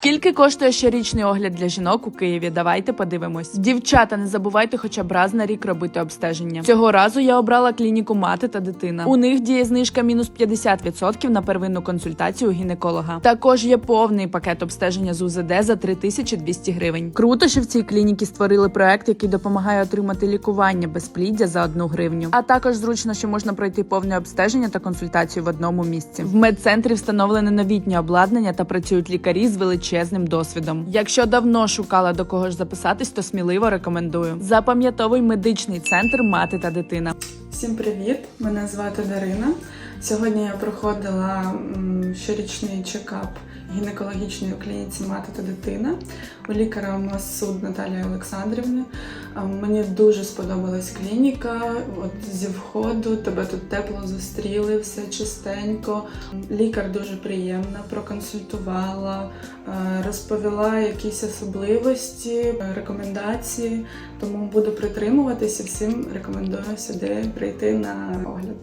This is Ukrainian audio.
Скільки коштує щорічний огляд для жінок у Києві? Давайте подивимось. Дівчата, не забувайте хоча б раз на рік робити обстеження. Цього разу я обрала клініку мати та дитина. У них діє знижка мінус 50% на первинну консультацію гінеколога. Також є повний пакет обстеження з УЗД за 3200 гривень. Круто, що в цій клініці створили проект, який допомагає отримати лікування безпліддя за одну гривню. А також зручно, що можна пройти повне обстеження та консультацію в одному місці. В медцентрі встановлене новітнє обладнання та працюють лікарі з величезним досвідом. Якщо давно шукала до кого ж записатись, то сміливо рекомендую. Запам'ятовуй медичний центр мати та дитина. Всім привіт! Мене звати Дарина. Сьогодні я проходила щорічний чекап гінекологічної клініці мати та дитина. У лікаря у нас суд Наталії Олександрівни. Мені дуже сподобалась клініка. От зі входу тебе тут тепло зустріли, все чистенько. Лікар дуже приємна, проконсультувала, розповіла якісь особливості, рекомендації. Тому буду притримуватися. Всім рекомендую сюди прийти на огляд.